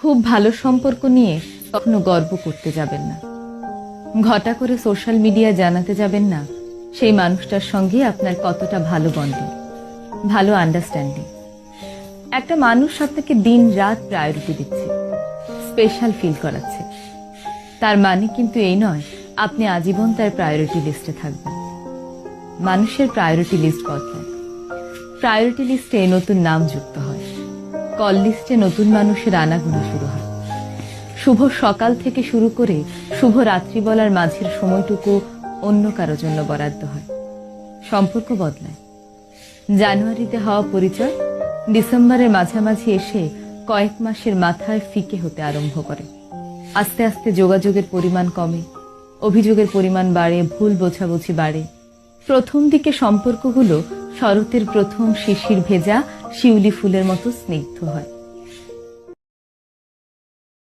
খুব ভালো সম্পর্ক নিয়ে কখনো গর্ব করতে যাবেন না। ঘটা করে সোশ্যাল মিডিয়া জানাতে যাবেন না, সেই মানুষটার সঙ্গে আপনার কতটা ভালো বন্ডিং ভালো আন্ডারস্ট্যান্ডিং একটা মানুষ আপনাকে দিন রাত প্রায়োরিটি দিচ্ছে স্পেশাল ফিল করাচ্ছে। তার মানে কিন্তু এই নয়, আপনি আজীবন তার প্রায়োরিটি লিস্টে থাকবেন। মানুষের প্রায়োরিটি লিস্ট বদলায় প্রায়োরিটি লিস্টে নতুন নাম যুক্ত হয় কল লিস্টে নতুন মানুষের আনাগোনা শুরু হয়। শুভ সকাল থেকে শুরু করে শুভ রাত্রি বলার মাঝের সময়টুকু অন্য কারও জন্য বরাদ্দ হয়। সম্পর্ক বদলায়। জানুয়ারিতে হওয়া পরিচয় ডিসেম্বরের মাঝামাঝি এসে কয়েক মাসের মাথায় ফিকে হতে আরম্ভ করে। আস্তে আস্তে যোগাযোগের পরিমাণ কমে, অভিযোগের পরিমাণ বাড়ে, ভুল বোঝাবুঝি বাড়ে। প্রথম দিকে সম্পর্কগুলো শরতের প্রথম শিশির ভেজা শিউলি ফুলের মতো স্নিগ্ধ হয়।